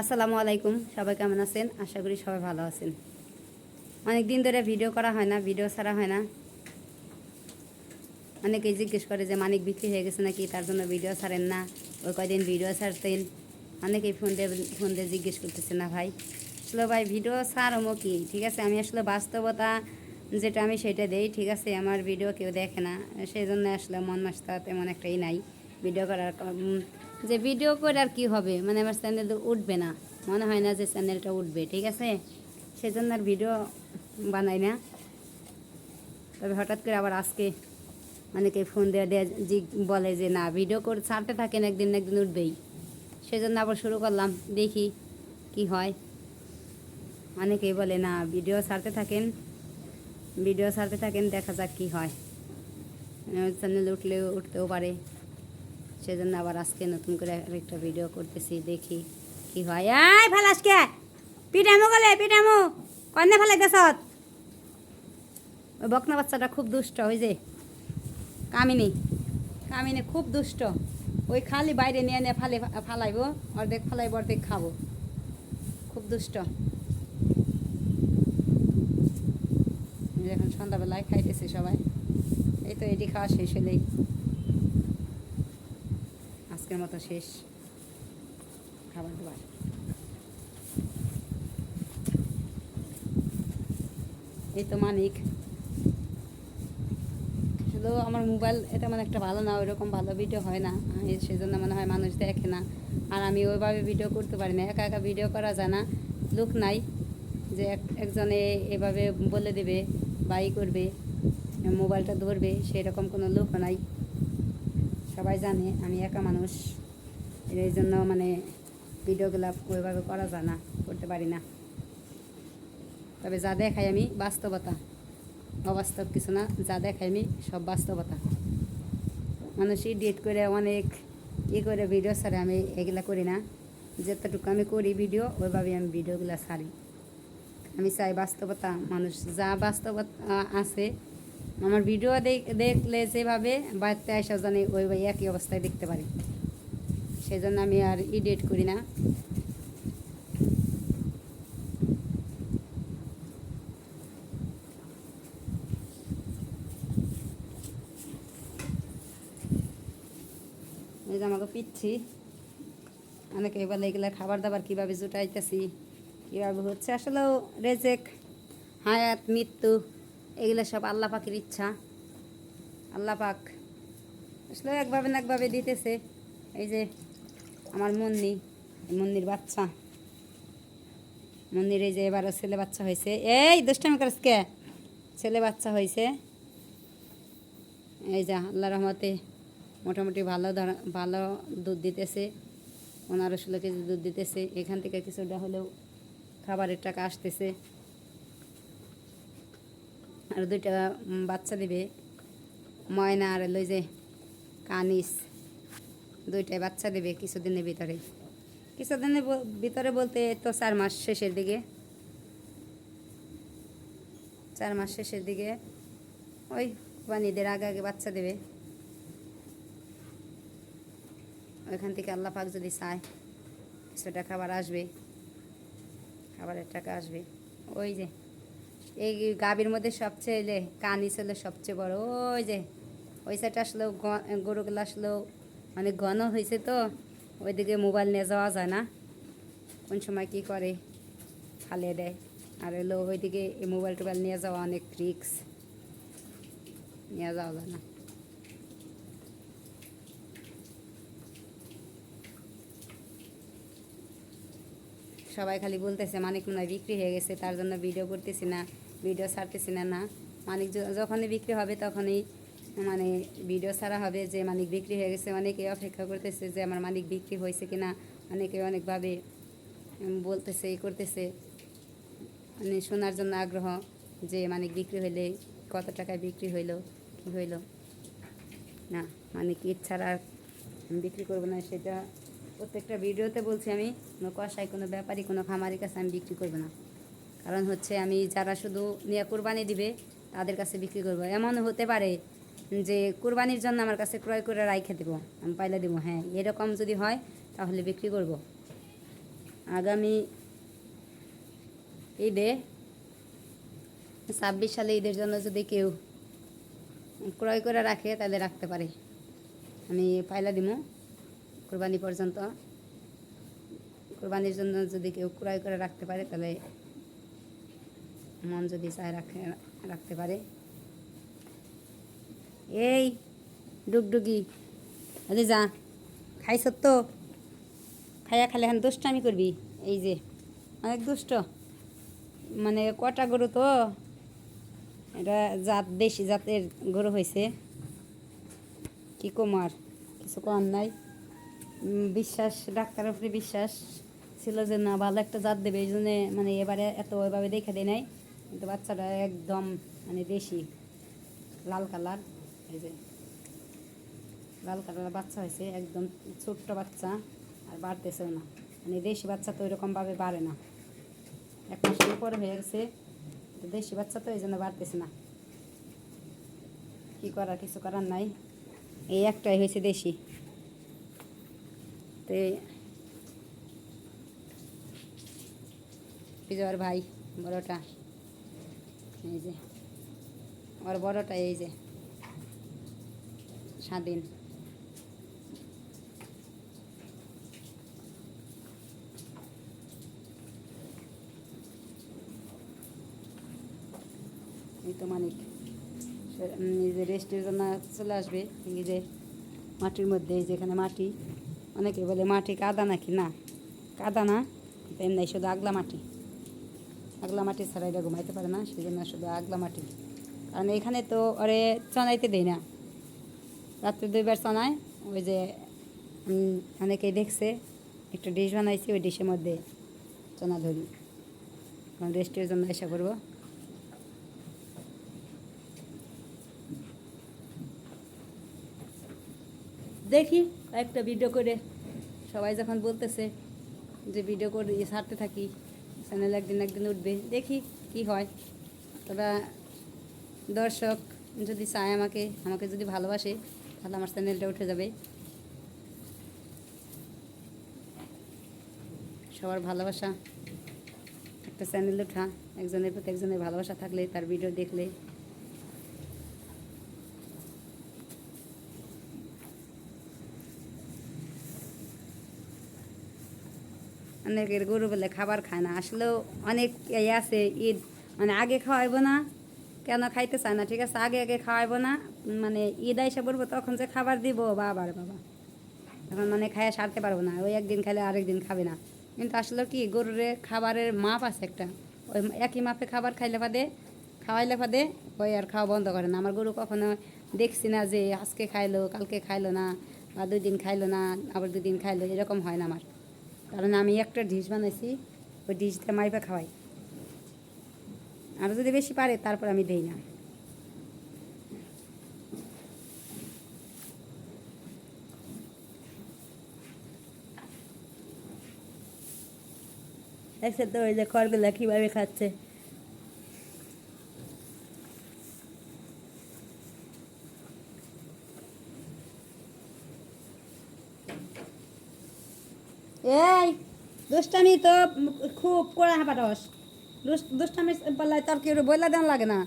আসসালামু আলাইকুম, সবাই কেমন আছেন? আশা করি সবাই ভালো আছেন। অনেক দিন ধরে ভিডিও করা হয় না, ভিডিও ছাড়া হয় না। অনেকেই জিজ্ঞেস করে যে, মানিক বিক্রি হয়ে গেছে নাকি? তার জন্য ভিডিও ছাড়েন না। ওই কয়দিন ভিডিও ছাড়তেন। অনেকেই ফোন দিয়ে ফোন দিয়ে জিজ্ঞেস করতেছে, না ভাই? আসলে ভাই, ভিডিও ছাড়মো কি? ঠিক আছে, আমি আসলে বাস্তবতা যেটা আমি সেটা দেই, ঠিক আছে? আমার ভিডিও কেউ দেখে না। সেই জন্য আসলে মন মাসটা তেমন একটাই নাই। ভিডিও করার যে ভিডিও করে আর কি হবে? মানে আমার চ্যানেল উঠবে না। মনে হয় না যে চ্যানেলটা উঠবে, ঠিক আছে? সেই জন্য আর ভিডিও বানাই না। তবে হঠাৎ করে আবার আজকে অনেকে ফোন দেওয়া দেওয়া বলে যে, না ভিডিও করে, ছাড়তে থাকেন, একদিন একদিন উঠবেই। সেজন্য আবার শুরু করলাম, দেখি কি হয়। অনেকেই বলে, না ভিডিও ছাড়তে থাকেন ভিডিও ছাড়তে থাকেন, দেখা যাক কি হয়। চ্যানেল উঠলেও, উঠতেও পারে। সেজন্য আবার আজকে নতুন করে আরেকটা ভিডিও করতেছি, দেখি কি হয়। এই ফালাস কে পিঠামো গলে, পিঠামো, কন্যা ফেলাই দেশত ওই বকনা বাচ্চাটা খুব দুষ্ট, ওই যে কামিনী। কামিনী খুব দুষ্ট। ওই খালি বাইরে নিয়ে নিয়ে ফালে, ফালাইবো, অর্ধেক ফালাইব, অর্ধেক খাব। খুব দুষ্ট। এখন সন্ধ্যাবেলায় খাইতেছে সবাই। এই তো এটি খাওয়া শেষ হলেই। আজকের মতো শেষ খাবার দাবার। এই তো মানিক। শুধু আমার মোবাইল এটা মানে একটা ভালো না, ওইরকম ভালো ভিডিও হয় না। সেজন্য মনে হয় মানুষ দেখে না। আর আমি ওইভাবে ভিডিও করতে পারি না। একা একা ভিডিও করা যায় না। লোক নাই যে এক- একজনে এভাবে বলে দেবে, বাই করবে, মোবাইলটা ধরবে, সেরকম কোনো লোক নাই। সবাই জানে, আমি একা মানুষ। এই জন্য মানে ভিডিওগুলো ওইভাবে করা যায় না, করতে পারি না। তবে যা দেখাই আমি বাস্তবতা। অবাস্তব কিছু না, যা দেখাই আমি সব বাস্তবতা। মানুষ এডিট করে অনেক ই করে ভিডিও ছাড়ে, আমি এগুলা করি না। যতটুকু আমি করি ভিডিও ওইভাবে আমি ভিডিওগুলো ছাড়ি। আমি চাই বাস্তবতা, মানুষ যা বাস্তবতা আছে আমার ভিডিও দেখ- দেখলে যেভাবে বাড়িতে আসা জানে, ওইভাবে একই অবস্থায় দেখতে পারি। সেই জন্য আমি আর এডিট করি না। এই যে আমাকে পিচ্ছি। অনেকে বলে এগুলো খাবার দাবার কীভাবে জুটাইতেছি, কীভাবে হচ্ছে? আসলেও রেজেক, হায়াত, মৃত্যু। এগুলো সব আল্লাহ পাকের ইচ্ছা। আল্লাহ পাক আসলে একভাবে না একভাবে দিতেছে। এই যে আমার মুন্নি মন্দির বাচ্চা। মুন্নির এই যে এবারও ছেলে বাচ্চা হয়েছে। এই দুষ্টামি কে? ছেলে বাচ্চা হয়েছে। এই যে আল্লাহ রহমতে মোটামুটি ভালো ভালো দুধ দিতেছে। পনেরো ষোলো কেজি দুধ দিতেছে। এখান থেকে কিছুটা হলেও খাবারের টাকা আসতেছে। আর দুইটা বাচ্চা দিবে। ময়না আর লই যে কানিস, দুইটাই বাচ্চা দেবে কিছুদিনের ভিতরে। কিছুদিনের ভিতরে বলতে তো চার মাস শেষের দিকে। চার মাস শেষের দিকে ওই বানিদের আগে আগে বাচ্চা দেবে। ওইখান থেকে আল্লাহ পাক যদি চায় কিছুটা খাবার আসবে। খাবারের টাকা আসবে। ওই যে এই গাভীর মধ্যে সবচেয়ে এলে কানি ছিল সবচেয়ে বড়। ওই যে, ওই সাইডটা আসলেও গরুগুলো আসলেও অনেক ঘন হয়েছে তো, ওইদিকে মোবাইল নিয়ে যাওয়া যায় না। কোন সময় কি করে, ফালিয়ে দেয়। আর এলো ওইদিকে মোবাইল টোবাইল নিয়ে যাওয়া অনেক রিক্স। নিয়ে যাওয়া যায় না। সবাই খালি বলতেছে, মানিক মনে বিক্রি হয়ে গেছে, তার জন্য ভিডিও করতেছি না। ভিডিও ছাড়তেছি না না। মানিক যখনই বিক্রি হবে তখনই মানে ভিডিও ছাড়া হবে যে মানিক বিক্রি হয়ে গেছে। অনেকে অপেক্ষা করতেছে যে আমার মানিক বিক্রি হয়েছে কি না অনেকে অনেকভাবে বলতেছে, ই করতেছে। মানে শোনার জন্য আগ্রহ যে মানিক বিক্রি হইলে কত টাকায় বিক্রি হইল, কী হইল। না মানে কি ছাড়া বিক্রি করব না, সেটা প্রত্যেকটা ভিডিওতে বলছি আমি। কোনো কষাই কোনো ব্যাপারী, কোনো খামারির কাছে আমি বিক্রি করব না। কারণ হচ্ছে আমি যারা শুধু নিয়ে কোরবানি দিবে, তাদের কাছে বিক্রি করব। এমন হতে পারে যে কোরবানির জন্য আমার কাছে ক্রয় করে রাইখে দেবো, আমি পাইলে দেবো হ্যাঁ এরকম যদি হয়, তাহলে বিক্রি করব। আগামী ঈদে, ছাব্বিশ সালে ঈদের জন্য যদি কেউ ক্রয় করে রাখে, তাহলে রাখতে পারে। আমি পাইলা দিমু, কোরবানি পর্যন্ত। কোরবানির জন্য যদি কেউ ক্রয় করে রাখতে পারে, তাহলে মন যদি চায় রাখে, রাখতে পারে। এই ডুগডুগি, আরে যা খাইছ তো? খাইয়া খালে এখন দুষ্টামি করবি? এই যে, অনেক দুষ্ট। মানে কটা গরু তো? এটা জাত, দেশি জাতের গরু হয়েছে কি কমার কিছু কম নাই। বিশ্বাস, ডাক্তারের উপরে বিশ্বাস ছিল যে না, ভালো একটা জাত দেবে। এই জন্যে মানে এবারে এত ওইভাবে দেখে দেয় নাই। কিন্তু বাচ্চাটা একদম মানে দেশি, লাল কালার, এই যে লাল কালার বাচ্চা হয়েছে, একদম ছোট্ট বাচ্চা আর বাড়তেছেও না। মানে দেশি বাচ্চা তো ওইরকমভাবে বাড়ে না। এক মাসের উপরে হয়ে গেছে দেশি বাচ্চা তো এই জন্য বাড়তেছে না। কী করার, কিছু করার নাই। এই একটাই হয়েছে দেশি। তো বিজয়ের ভাই, বড়টা। এই যে, ওর বড়টা এই যে, স্বাধীন। এই তো মানিক। যে রেস্টের জন্য চলে আসবে। এই যে মাটির মধ্যে, এই যেখানে মাটি। অনেকে বলে মাটি কাদা নাকি? না, কাদা না এমনি শুধু আগলা মাটি। আগলা মাটি ছাড়া এটা ঘুমাইতে পারে না সেই জন্য শুধু আগলা মাটি। কারণ এখানে তো ওরে চনাইতে দেয় না। রাত্রে দুইবার চনায়, ওই যে অনেকেই দেখছে, একটা ডিশ বানাইছি, ওই ডিশের মধ্যে চনা ধরি। কারণ রেস্টের জন্য এসে করব। দেখি একটা ভিডিও করে সবাই যখন বলতেছে যে ভিডিও করে ছাড়তে থাকি। চ্যানেল একদিন একদিন উঠবে। দেখি কি হয়। তবে দর্শক যদি চায় আমাকে আমাকে যদি ভালোবাসে, তাহলে আমার চ্যানেলটা উঠে যাবে। সবার ভালোবাসা একটা চ্যানেল ওঠা, একজনের প্রতি একজনের ভালোবাসা থাকলে, তার ভিডিও দেখলে। অনেকের গরু বলে খাবার খায় না। আসলেও অনেক এই আছে ঈদ মানে আগে খাওয়াইবো না, কেন খাইতে চায় না, ঠিক আছে? আগে আগে খাওয়াইবো না মানে ঈদ আইসা পড়ব তখন যে খাবার দিব বাবার বাবা। এখন মানে খাইয়া সারতে পারব না, ওই একদিন খাইলে আরেক দিন খাবে না। কিন্তু আসলে কি, গরুরে খাবারের মাপ আছে একটা। ওই একই মাপে খাবার খাইলে ফাদে খাওয়াইলে ফাদে ওই আর খাওয়া বন্ধ করে না। আমার গরু কখনো দেখছি না যে আজকে খাইলো, কালকে খাইলো না, বা দুই দিন খাইলো না, আবার দুদিন খাইলো, এরকম হয় না আমার। কারণ আমি একটা ডিশ বানাইছি, ওই ডিশটা মাইপা খাওয়াই। আরও যদি বেশি পারে, তারপর আমি দেই না। দেখছে তো ওই যে খড়গুলা কীভাবে খাচ্ছে এই দুষ্টামি তো খুব কড়া হাঁপাটস। দুষ্টামি পাল্লায় তোর কেউ বইলা দেন লাগে না?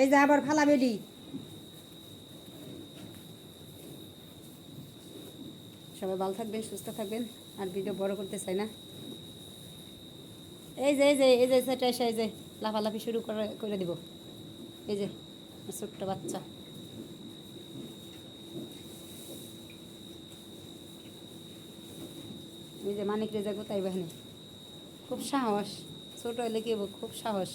এই যে আবার ফালা বেডি। সবাই ভালো থাকবেন, সুস্থ থাকবেন, আর ভিডিও বড় করতে চাই না। এই যে এই যে এই যে সেটা এসে এই যে, লাফালাফি শুরু করে করে দিব। এই যে, ছোট্ট বাচ্চা এই যে মানিক রেজা কোথায় বাহিনী? খুব সাহস। ছোট হলে কি খুব সাহস।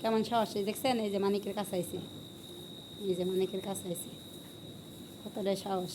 কেমন সাহস? এই দেখছেন? এই যে মানিকের কাছে আইসি এই যে মানিকের কাছে আইসি কতটাই সাহস।